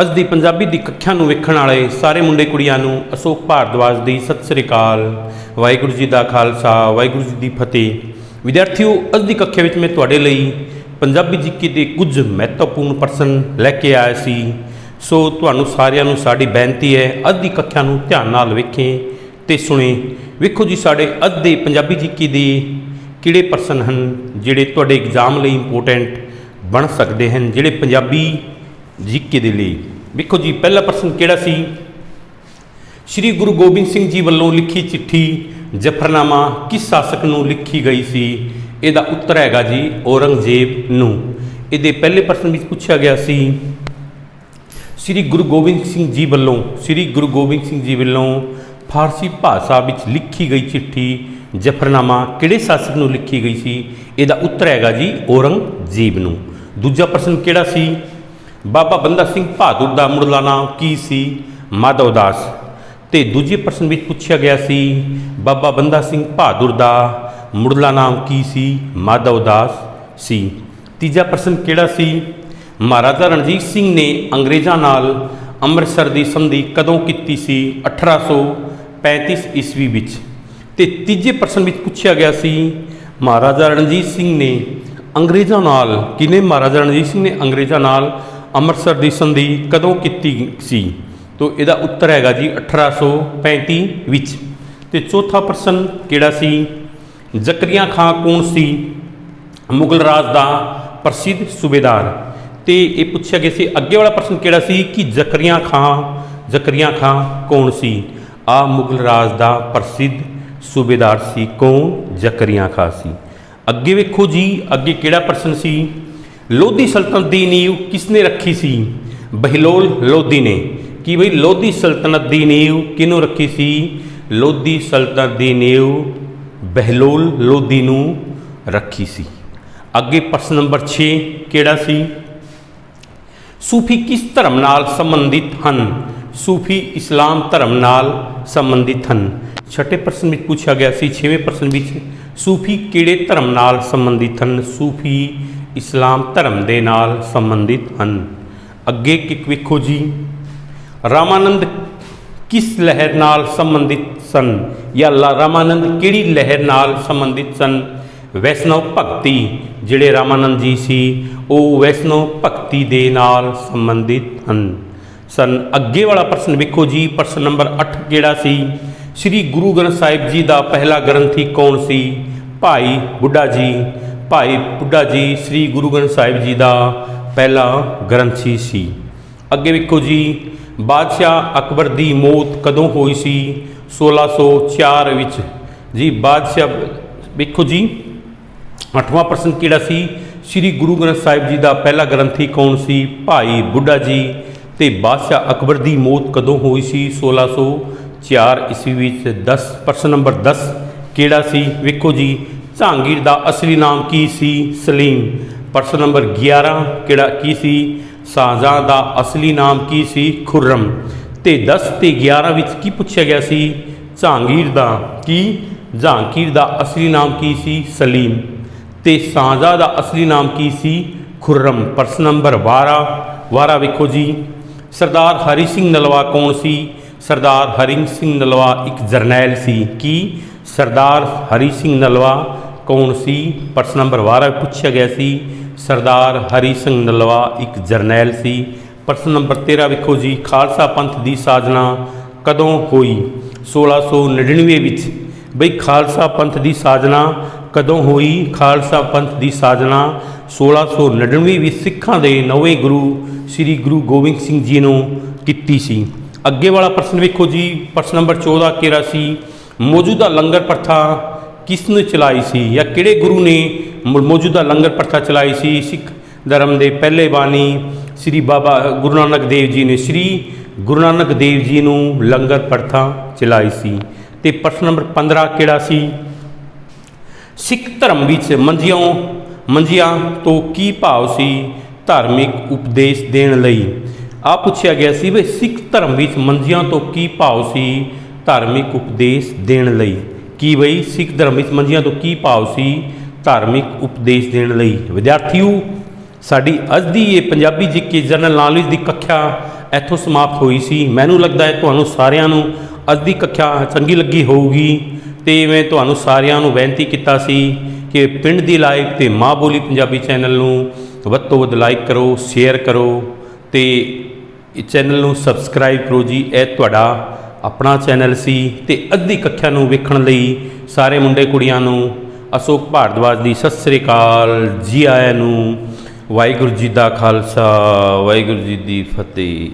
ਅੱਜ ਦੀ ਪੰਜਾਬੀ ਦੀ ਕੱਖਿਆ ਨੂੰ ਵੇਖਣ ਵਾਲੇ ਸਾਰੇ ਮੁੰਡੇ ਕੁੜੀਆਂ ਨੂੰ ਅਸ਼ੋਕ ਭਾਰਦਵਾਜ ਦੀ ਸਤਿ ਸ੍ਰੀ ਅਕਾਲ, ਵਾਹਿਗੁਰੂ ਜੀ ਦਾ ਖਾਲਸਾ, ਵਾਹਿਗੁਰੂ ਜੀ ਦੀ ਫਤਿਹ। ਵਿਦਿਆਰਥੀਓ, ਅੱਜ ਦੀ ਕੱਖਿਆ ਵਿੱਚ ਮੈਂ ਤੁਹਾਡੇ ਲਈ ਪੰਜਾਬੀ ਜੀਕੇ ਦੇ ਕੁਝ ਮਹੱਤਵਪੂਰਨ ਪ੍ਰਸ਼ਨ ਲੈ ਕੇ ਆਇਆ ਸੀ। ਸੋ ਤੁਹਾਨੂੰ ਸਾਰਿਆਂ ਨੂੰ ਸਾਡੀ ਬੇਨਤੀ ਹੈ, ਅੱਜ ਦੀ ਕੱਖਿਆ ਨੂੰ ਧਿਆਨ ਨਾਲ ਵੇਖੇ ਤੇ ਸੁਣੇ। ਵੇਖੋ ਜੀ, ਸਾਡੇ ਅੱਜ ਦੇ ਪੰਜਾਬੀ ਜੀਕੇ ਦੇ ਕਿਹੜੇ ਪ੍ਰਸ਼ਨ ਹਨ, ਜਿਹੜੇ ਤੁਹਾਡੇ ਐਗਜ਼ਾਮ ਲਈ ਇੰਪੋਰਟੈਂਟ ਬਣ ਸਕਦੇ ਹਨ, ਜਿਹੜੇ ਪੰਜਾਬੀ ਜੀਕੇ ਦੇ ਲਈ। ਵੇਖੋ ਜੀ, ਪਹਿਲਾ ਪ੍ਰਸ਼ਨ ਕਿਹੜਾ ਸੀ? ਸ੍ਰੀ ਗੁਰੂ ਗੋਬਿੰਦ ਸਿੰਘ ਜੀ ਵੱਲੋਂ ਲਿਖੀ ਚਿੱਠੀ ਜਫਰਨਾਮਾ ਕਿਸ ਸ਼ਾਸਕ ਨੂੰ ਲਿਖੀ ਗਈ ਸੀ? ਇਹਦਾ ਉੱਤਰ ਹੈਗਾ ਜੀ, ਔਰੰਗਜ਼ੇਬ ਨੂੰ। ਇਹਦੇ ਪਹਿਲੇ ਪ੍ਰਸ਼ਨ ਵਿੱਚ ਪੁੱਛਿਆ ਗਿਆ ਸੀ, ਸ੍ਰੀ ਗੁਰੂ ਗੋਬਿੰਦ ਸਿੰਘ ਜੀ ਵੱਲੋਂ, ਸ੍ਰੀ ਗੁਰੂ ਗੋਬਿੰਦ ਸਿੰਘ ਜੀ ਵੱਲੋਂ ਫਾਰਸੀ ਭਾਸ਼ਾ ਵਿੱਚ ਲਿਖੀ ਗਈ ਚਿੱਠੀ ਜਫਰਨਾਮਾ ਕਿਹੜੇ ਸ਼ਾਸਕ ਨੂੰ ਲਿਖੀ ਗਈ ਸੀ? ਇਹਦਾ ਉੱਤਰ ਹੈਗਾ ਜੀ, ਔਰੰਗਜ਼ੇਬ ਨੂੰ। ਦੂਜਾ ਪ੍ਰਸ਼ਨ ਕਿਹੜਾ ਸੀ? ਬਾਬਾ ਬੰਦਾ ਸਿੰਘ ਬਹਾਦਰ ਦਾ ਮੁੱਢਲਾ ਨਾਮ ਕੀ ਸੀ? ਮਾਧਵ ਦਾਸ। ਤੇ ਦੂਜੇ ਪ੍ਰਸ਼ਨ ਵਿੱਚ ਪੁੱਛਿਆ ਗਿਆ ਸੀ, ਬਾਬਾ ਬੰਦਾ ਸਿੰਘ ਬਹਾਦਰ ਦਾ ਮੁੱਢਲਾ ਨਾਮ ਕੀ ਸੀ? ਮਾਧਵ ਦਾਸ ਸੀ। ਤੀਜਾ ਪ੍ਰਸ਼ਨ ਕਿਹੜਾ ਸੀ? ਮਹਾਰਾਜਾ ਰਣਜੀਤ ਸਿੰਘ ਨੇ ਅੰਗਰੇਜ਼ਾਂ ਨਾਲ ਅੰਮ੍ਰਿਤਸਰ ਦੀ ਸੰਧੀ ਕਦੋਂ ਕੀਤੀ ਸੀ? 1835 ਈਸਵੀ ਵਿੱਚ। ਤੇ ਤੀਜੇ ਪ੍ਰਸ਼ਨ ਵਿੱਚ ਪੁੱਛਿਆ ਗਿਆ ਸੀ, ਮਹਾਰਾਜਾ ਰਣਜੀਤ ਸਿੰਘ ਨੇ ਅੰਗਰੇਜ਼ਾਂ ਨਾਲ ਕਿਨੇ ਮਹਾਰਾਜਾ ਰਣਜੀਤ ਸਿੰਘ ਨੇ ਅੰਗਰੇਜ਼ਾਂ ਨਾਲ ਅੰਮ੍ਰਿਤਸਰ ਦੀ ਸੰਧੀ ਕਦੋਂ ਕੀਤੀ ਸੀ? ਤੋ ਇਹਦਾ ਉੱਤਰ ਹੈਗਾ ਜੀ 1835 ਵਿੱਚ। ਤੇ ਚੌਥਾ ਪ੍ਰਸ਼ਨ ਕਿਹੜਾ ਸੀ? ਜ਼ਕਰੀਆ ਖਾਂ ਕੌਣ ਸੀ? ਮੁਗਲ ਰਾਜ ਦਾ ਪ੍ਰਸਿੱਧ ਸੂਬੇਦਾਰ। ਤੇ ਇਹ ਪੁੱਛਿਆ ਗਿਆ ਸੀ, ਅੱਗੇ ਵਾਲਾ ਪ੍ਰਸ਼ਨ ਕਿਹੜਾ ਸੀ ਕਿ ਜ਼ਕਰੀਆ ਖਾਂ ਜ਼ਕਰੀਆ ਖਾਂ ਕੌਣ ਸੀ? ਆ ਮੁਗਲ ਰਾਜ ਦਾ ਪ੍ਰਸਿੱਧ ਸੂਬੇਦਾਰ ਸੀ ਕੌਣ? ਜ਼ਕਰੀਆ ਖਾਂ ਸੀ। ਅੱਗੇ ਵੇਖੋ ਜੀ, ਅੱਗੇ ਕਿਹੜਾ ਪ੍ਰਸ਼ਨ ਸੀ? ਲੋਧੀ ਸਲਤਨਤ ਦੀ ਨੀਂਹ ਕਿਸਨੇ ਰੱਖੀ ਸੀ? ਬਹਿਲੋਲ ਲੋਧੀ ਨੇ। ਕੀ ਬਈ ਲੋਧੀ ਸਲਤਨਤ ਦੀ ਨੀਂਹ ਕਿਹਨੂੰ ਰੱਖੀ ਸੀ? ਲੋਧੀ ਸਲਤਨਤ ਦੀ ਨੀਂਹ ਬਹਿਲੋਲ ਲੋਧੀ ਨੂੰ ਰੱਖੀ ਸੀ। ਅੱਗੇ ਪ੍ਰਸ਼ਨ ਨੰਬਰ 6 ਕਿਹੜਾ ਸੀ? ਸੂਫੀ ਕਿਸ ਧਰਮ ਨਾਲ ਸੰਬੰਧਿਤ ਹਨ? ਸੂਫੀ ਇਸਲਾਮ ਧਰਮ ਨਾਲ ਸੰਬੰਧਿਤ ਹਨ। ਛਠੇ ਪ੍ਰਸ਼ਨ ਵਿੱਚ ਪੁੱਛਿਆ ਗਿਆ ਸੀ, ਛੇਵੇਂ ਪ੍ਰਸ਼ਨ ਵਿੱਚ ਸੂਫੀ ਕਿਹੜੇ ਧਰਮ ਨਾਲ ਸੰਬੰਧਿਤ ਹਨ? ਸੂਫੀ ਇਸਲਾਮ ਧਰਮ ਦੇ ਨਾਲ ਸੰਬੰਧਿਤ ਹਨ। ਅੱਗੇ ਕਿ ਵੇਖੋ ਜੀ, ਰਾਮਾਨੰਦ ਕਿਸ ਲਹਿਰ ਨਾਲ ਸੰਬੰਧਿਤ ਸਨ ਜਾਂ ਲਾ- ਰਾਮਾਨੰਦ ਕਿਹੜੀ ਲਹਿਰ ਨਾਲ ਸੰਬੰਧਿਤ ਸਨ? ਵੈਸ਼ਨਵ ਭਗਤੀ ਜਿਹੜੇ ਰਾਮਾਨੰਦ ਜੀ ਸੀ, ਉਹ ਵੈਸ਼ਨਵ ਭਗਤੀ ਦੇ ਨਾਲ ਸੰਬੰਧਿਤ ਹਨ। ਸਨ, ਅੱਗੇ ਵਾਲਾ ਪ੍ਰਸ਼ਨ ਵੇਖੋ ਜੀ, ਪ੍ਰਸ਼ਨ ਨੰਬਰ 8 ਕਿਹੜਾ ਸੀ? ਸ੍ਰੀ ਗੁਰੂ ਗ੍ਰੰਥ ਸਾਹਿਬ ਜੀ ਦਾ ਪਹਿਲਾ ਗ੍ਰੰਥੀ ਕੌਣ ਸੀ? ਭਾਈ ਬੁੱਢਾ ਜੀ। ਭਾਈ ਬੁੱਢਾ ਜੀ ਸ੍ਰੀ ਗੁਰੂ ਗ੍ਰੰਥ ਸਾਹਿਬ ਜੀ ਦਾ ਪਹਿਲਾ ਗ੍ਰੰਥੀ ਸੀ। ਅੱਗੇ ਵੇਖੋ ਜੀ, ਬਾਦਸ਼ਾਹ ਅਕਬਰ ਦੀ ਮੌਤ ਕਦੋਂ ਹੋਈ ਸੀ? 1604 ਵਿੱਚ। ਜੀ, ਬਾਦਸ਼ਾਹ ਵੇਖੋ ਜੀ, ਅੱਠਵਾਂ ਪ੍ਰਸ਼ਨ ਕਿਹੜਾ ਸੀ? ਸ੍ਰੀ ਗੁਰੂ ਗ੍ਰੰਥ ਸਾਹਿਬ ਜੀ ਦਾ ਪਹਿਲਾ ਗ੍ਰੰਥੀ ਕੌਣ ਸੀ? ਭਾਈ ਬੁੱਢਾ ਜੀ। ਤੇ ਬਾਦਸ਼ਾਹ ਅਕਬਰ ਦੀ ਮੌਤ ਕਦੋਂ ਹੋਈ ਸੀ? 1604 ਈਸਵੀ ਵਿੱਚ। 10 ਪ੍ਰਸ਼ਨ ਨੰਬਰ 10 ਕਿਹੜਾ ਸੀ? ਵੇਖੋ ਜੀ ਜਹਾਂਗੀਰ ਦਾ ਅਸਲੀ ਨਾਮ ਕੀ ਸੀ? ਸਲੀਮ। ਪ੍ਰਸ਼ਨ ਨੰਬਰ 11 ਕਿਹੜਾ ਕੀ ਸੀ? ਸ਼ਾਹਜਹਾਂ ਦਾ ਅਸਲੀ ਨਾਮ ਕੀ ਸੀ? ਖੁਰਮ ਤੇ 10 ਤੇ 11 ਵਿੱਚ ਕੀ ਪੁੱਛਿਆ ਗਿਆ ਸੀ? ਜਹਾਂਗੀਰ ਦਾ ਕੀ? ਜਹਾਂਗੀਰ ਦਾ ਅਸਲੀ ਨਾਮ ਕੀ ਸੀ? ਸਲੀਮ। ਤੇ ਸ਼ਾਹਜਹਾਂ ਦਾ ਅਸਲੀ ਨਾਮ ਕੀ ਸੀ? ਖੁਰਮ ਪ੍ਰਸ਼ਨ ਨੰਬਰ 12 12 ਵੇਖੋ ਜੀ। ਸਰਦਾਰ ਹਰੀ ਸਿੰਘ ਨਲਵਾ ਕੌਣ ਸੀ? ਸਰਦਾਰ ਹਰੀ ਸਿੰਘ ਨਲਵਾ ਇੱਕ ਜਰਨੈਲ ਸੀ। ਕੀ? ਸਰਦਾਰ ਹਰੀ ਸਿੰਘ ਨਲਵਾ ਕੌਣ ਸੀ? ਪ੍ਰਸ਼ਨ ਨੰਬਰ 12 ਪੁੱਛਿਆ ਗਿਆ ਸੀ। ਸਰਦਾਰ ਹਰੀ ਸਿੰਘ ਨਲਵਾ ਇੱਕ ਜਰਨੈਲ ਸੀ। ਪ੍ਰਸ਼ਨ ਨੰਬਰ 13 ਵੇਖੋ ਜੀ, ਖਾਲਸਾ ਪੰਥ ਦੀ ਸਾਜਨਾ ਕਦੋਂ ਹੋਈ? 1699 ਵਿੱਚ। ਬਈ, ਖਾਲਸਾ ਪੰਥ ਦੀ ਸਾਜਨਾ ਕਦੋਂ ਹੋਈ? ਖਾਲਸਾ ਪੰਥ ਦੀ ਸਾਜਨਾ 1699 ਵਿੱਚ ਸਿੱਖਾਂ ਦੇ ਨਵੇਂ ਗੁਰੂ ਸ੍ਰੀ ਗੁਰੂ ਗੋਬਿੰਦ ਸਿੰਘ ਜੀ ਨੂੰ ਕੀਤੀ ਸੀ। ਅੱਗੇ ਵਾਲਾ ਪ੍ਰਸ਼ਨ ਵੇਖੋ ਜੀ, ਪ੍ਰਸ਼ਨ ਨੰਬਰ 14 ਕਿਹੜਾ ਸੀ। ਮੌਜੂਦਾ ਲੰਗਰ ਪ੍ਰਥਾ ਕਿਸ ਨੇ ਚਲਾਈ ਸੀ ਜਾਂ ਕਿਹੜੇ ਗੁਰੂ ਨੇ ਮੌਜੂਦਾ ਲੰਗਰ ਪ੍ਰਥਾ ਚਲਾਈ ਸੀ? ਸਿੱਖ ਧਰਮ ਦੇ ਪਹਿਲੇ ਬਾਣੀ ਸ੍ਰੀ ਬਾਬਾ ਗੁਰੂ ਨਾਨਕ ਦੇਵ ਜੀ ਨੇ ਸ੍ਰੀ ਗੁਰੂ ਨਾਨਕ ਦੇਵ ਜੀ ਨੂੰ ਲੰਗਰ ਪ੍ਰਥਾ ਚਲਾਈ ਸੀ। ਤੇ ਪ੍ਰਸ਼ਨ ਨੰਬਰ 15 ਕਿਹੜਾ ਸੀ? ਸਿੱਖ ਧਰਮ ਵਿੱਚ ਮੰਜੀਆਂ ਮੰਜੀਆਂ ਤੋਂ ਕੀ ਭਾਵ ਸੀ ਧਾਰਮਿਕ ਉਪਦੇਸ਼ ਦੇਣ ਲਈ? ਆ ਪੁੱਛਿਆ ਗਿਆ ਸੀ ਵੀ ਸਿੱਖ ਧਰਮ ਵਿੱਚ ਮੰਜੀਆਂ ਤੋਂ ਕੀ ਭਾਵ ਸੀ ਧਾਰਮਿਕ ਉਪਦੇਸ਼ ਦੇਣ ਲਈ? ਕੀ ਬਈ? ਸਿੱਖ ਧਰਮ ਵਿੱਚ ਮੰਜੀਆਂ ਤੋਂ ਕੀ ਭਾਵ ਸੀ ਧਾਰਮਿਕ ਉਪਦੇਸ਼ ਦੇਣ ਲਈ? ਵਿਦਿਆਰਥੀਓ, ਸਾਡੀ ਅੱਜ ਦੀ ਇਹ Punjabi G K general knowledge ਦੀ ਕੱਖਿਆ ਇੱਥੋਂ ਸਮਾਪਤ ਹੋਈ ਸੀ। ਮੈਨੂੰ ਲੱਗਦਾ ਹੈ ਤੁਹਾਨੂੰ ਸਾਰਿਆਂ ਨੂੰ ਅੱਜ ਦੀ ਕੱਖਿਆ ਚੰਗੀ ਲੱਗੀ ਹੋਊਗੀ ਤੇ ਮੈਂ ਤੁਹਾਨੂੰ ਸਾਰਿਆਂ ਨੂੰ ਬੇਨਤੀ ਕੀਤਾ ਸੀ ਕਿ ਪਿੰਡ ਦੀ ਲਾਈਵ ਤੇ ਮਾਂ ਬੋਲੀ ਪੰਜਾਬੀ ਚੈਨਲ ਨੂੰ ਵੱਧ ਤੋਂ ਵੱਧ ਲਾਈਕ ਕਰੋ, ਸ਼ੇਅਰ ਕਰੋ ਤੇ ਇਹ ਚੈਨਲ ਨੂੰ ਸਬਸਕ੍ਰਾਈਬ ਕਰੋ ਜੀ। ਇਹ ਤੁਹਾਡਾ ਆਪਣਾ ਚੈਨਲ ਸੀ ਤੇ ਅੱਧੀ ਕੱਖਿਆ ਨੂੰ ਵੇਖਣ ਲਈ ਸਾਰੇ ਮੁੰਡੇ ਕੁੜੀਆਂ ਨੂੰ ਅਸ਼ੋਕ ਭਾਰਦਵਾਜ ਦੀ ਸਤਿ ਸ੍ਰੀ ਅਕਾਲ, ਜੀ ਆਇਆਂ ਨੂੰ ਵਾਹਿਗੁਰੂ ਜੀ ਦਾ ਖਾਲਸਾ, ਵਾਹਿਗੁਰੂ ਜੀ ਦੀ ਫਤਿਹ।